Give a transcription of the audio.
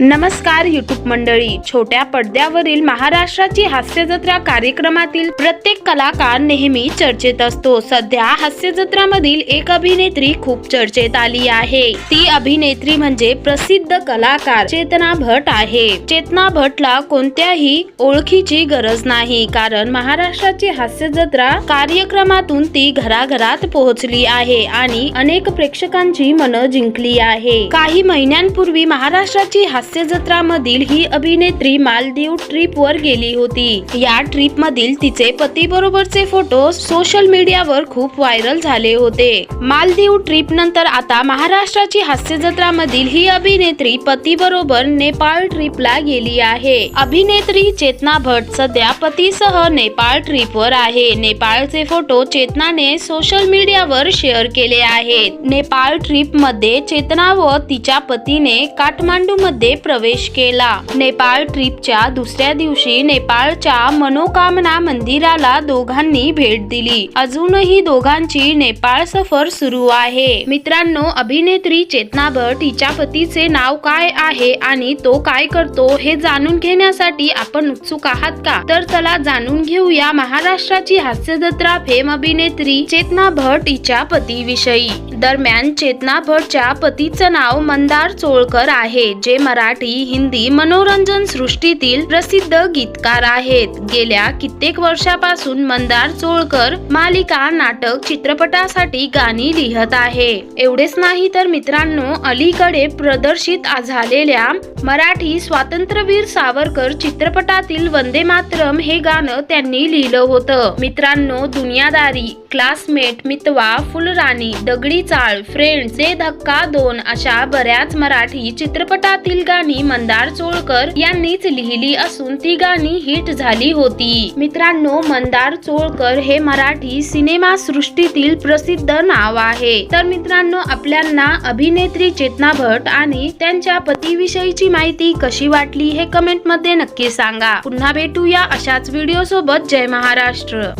नमस्कार युट्यूब मंडळी. छोट्या पडद्यावरील महाराष्ट्राची हास्य जत्रा कार्यक्रमातील प्रत्येक कलाकार नेहमी चर्चेत असतो. सध्या हास्य जत्रामधील एक अभिनेत्री खूप चर्चेत आली आहे. ती अभिनेत्री म्हणजे प्रसिद्ध कलाकार चेतना भट आहे. चेतना भटला कोणत्याही ओळखीची गरज नाही कारण महाराष्ट्राची हास्य जत्रा कार्यक्रमातून ती घराघरात पोहोचली आहे आणि अनेक प्रेक्षकांची मनं जिंकली आहे. काही महिन्यांपूर्वी महाराष्ट्राची हास्य हास्य जत्रामधील ही अभिनेत्री मालदीव ट्रिपवर गेली होती. या ट्रिपमधील तिचे पती बरोबरचे फोटो सोशल मीडियावर खूप व्हायरल झाले होते. मालदीव ट्रिप नंतर आता महाराष्ट्राची हास्य जत्रामधील ही अभिनेत्री पती बरोबर नेपाळ ट्रिपला गेली आहे. अभिनेत्री चेतना भट सध्या पतीसह नेपाळ ट्रिपवर आहे. नेपाळचे फोटो चेतनाने सोशल मीडियावर शेअर केले आहेत. नेपाळ ट्रिपमध्ये चेतना व तिच्या पतीने काठमांडू मध्ये प्रवेश केला. नेपाळ ट्रिपच्या दुसऱ्या दिवशी नेपाळच्या मनोकामना मंदिराला दोघांनी भेट दिली. अजूनही दोघांची नेपाळ सफर सुरू आहे. मित्रांनो अभिनेत्री चेतना भट हिच्या पतीचे नाव काय आहे आणि तो काय करतो हे जाणून घेण्यासाठी आपण उत्सुक आहात का? तर चला जाणून घेऊया महाराष्ट्राची हास्यजत्रा फेम अभिनेत्री चेतना भट हिच्या पतीविषयी दरम्यान चेतना भटच्या पतीचं नाव मंदार चोळकर आहे जे मराठी हिंदी मनोरंजन सृष्टीतील प्रसिद्ध गीतकार आहेत. गेल्या कित्येक वर्षापासून मंदार चोळकर मालिका नाटक चित्रपटासाठी गाणी लिहत आहे. एवढेच नाही तर मित्रांनो अलीकडे प्रदर्शित झालेल्या मराठी स्वातंत्र्यवीर सावरकर चित्रपटातील वंदे मातरम हे गाणं त्यांनी लिहिलं होतं. मित्रांनो दुनियादारी क्लासमेट मितवा फुलराणी दगडी चाळ फ्रेंड्स धक्का दोन अशा बऱ्याच मराठी चित्रपटातील गाणी मंदार चोळकर यांनीच लिहिली असून ती गाणी हिट झाली होती. मित्रांनो मंदार चोळकर हे मराठी सिनेमा सृष्टीतील प्रसिद्ध नाव आहे. तर मित्रांनो आपल्यांना अभिनेत्री चेतना भट आणि त्यांच्या पतीविषयीची माहिती कशी वाटली हे कमेंटमध्ये नक्की सांगा. पुन्हा भेटूया अशाच व्हिडिओ सोबत. जय महाराष्ट्र.